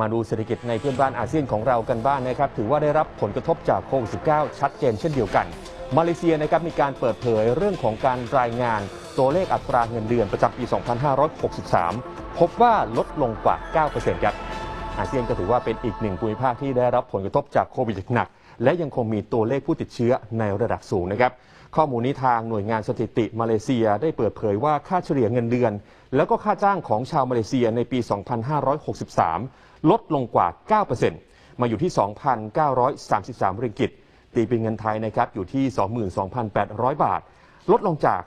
มาดูเศรษฐกิจในเพื่อนบ้านอาเซียนของเรากันบ้างนะครับ ถือว่าได้รับผลกระทบจากโควิด -19 ชัดเจนเช่นเดียวกัน มาเลเซียนะครับมีการเปิดเผยเรื่องของการรายงาน ตัวเลขอัตราเงินเดือนประจำปี 2563 พบว่าลดลงกว่า 9%ครับอาเซียนก็ถือว่าเป็นอีกหนึ่งภูมิภาคที่ได้รับผลกระทบจากโควิดหนัก และยังคงมีตัวเลขผู้ติดเชื้อในระดับสูงนะครับ ข้อมูลนี้ทางหน่วยงานสถิติมาเลเซียได้เปิดเผยว่าค่าเฉลี่ยเงินเดือน แล้วก็ค่าจ้างของชาวมาเลเซียในปี 2563 ลดลงกว่า 9%มาอยู่ที่ 2,933ริงกิตตีเป็นเงินไทยนะครับอยู่ที่ 22,800 บาท ลดลงจาก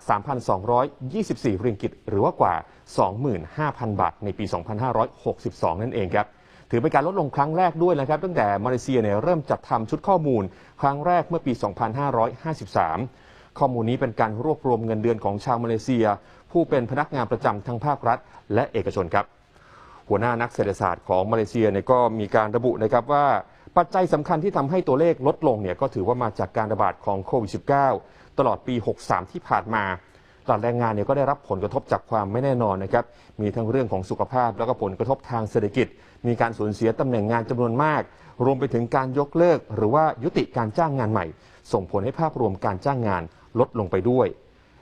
3,224ริงกิตหรือว่ากว่า 25,000 บาท ในปี 2562 นั่นเองครับ ถือเป็นการลดลงครั้งแรกด้วยนะครับ ตั้งแต่มาเลเซียเนี่ยเริ่มจัดทำชุดข้อมูล ครั้งแรกเมื่อปี 2553 ข้อมูลนี้เป็นการรวบรวมเงินเดือนของชาวมาเลเซีย ผู้เป็นพนักงานประจำทั้งภาครัฐ และเอกชนครับ หัวหน้านักเศรษฐศาสตร์ของมาเลเซียเนี่ยก็มีการระบุนะครับว่าปัจจัยสำคัญที่ทำให้ตัวเลขลดลงเนี่ยก็ถือว่ามาจากการระบาดของโควิด -19 ตลอดปี 63 ที่ผ่านมา ตลาดแรงงานเนี่ยก็ได้รับผลกระทบจากความไม่แน่นอนนะครับ มีทั้งเรื่องของสุขภาพ แล้วก็ผลกระทบทางเศรษฐกิจ มีการสูญเสียตำแหน่งงานจำนวนมาก รวมไปถึงการยกเลิก หรือว่ายุติการจ้างงานใหม่ ส่งผลให้ภาพรวมการจ้างงานลดลงไปด้วย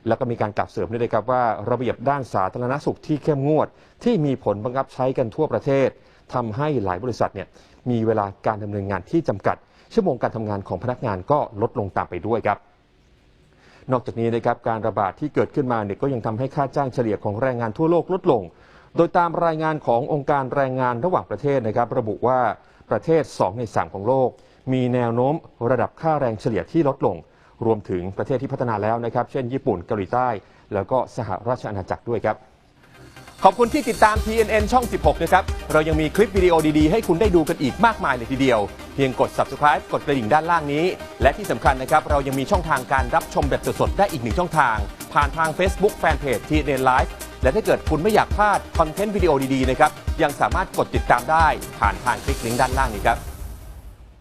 แล้วก็มีการกลับเสริมด้วยครับว่าระเบียบด้านสาธารณสุขที่เข้มงวด ที่มีผลบังคับใช้กันทั่วประเทศทำให้หลายบริษัทเนี่ยมีเวลาการดำเนินงานที่จำกัด ชั่วโมงการทำงานของพนักงานก็ลดลงตามไปด้วยครับ นอกจากนี้นะครับการระบาดที่เกิดขึ้นมาเนี่ยก็ยังทำให้ค่าจ้างเฉลี่ยของแรงงานทั่วโลกลดลง โดยตามรายงานขององค์การแรงงานระหว่างประเทศนะครับ ระบุว่าประเทศ 2 ใน 3 ของโลก มีแนวโน้มระดับค่าแรงเฉลี่ยที่ลดลง รวมถึงประเทศที่พัฒนาแล้วนะครับ เช่น ญี่ปุ่นเกาหลีใต้ แล้วก็สหราชอาณาจักรด้วยครับ ขอบคุณที่ติดตาม TNN ช่อง 16 นะครับ เรายังมีคลิปวิดีโอดีๆ ให้คุณได้ดูกันอีกมากมายเลยทีเดียว เพียงกด subscribe กดกระดิ่งด้านล่างนี้ และที่สำคัญนะครับ เรายังมีช่องทางการรับชมแบบสดๆ ได้อีกหนึ่งช่องทาง ผ่านทาง Facebook Fanpage TNN Live และถ้าเกิดคุณไม่อยากพลาดคอนเทนต์วิดีโอดีๆ นะครับ ยังสามารถกดติดตามได้ผ่านทางคลิกลิงก์ด้านล่างนี้ครับ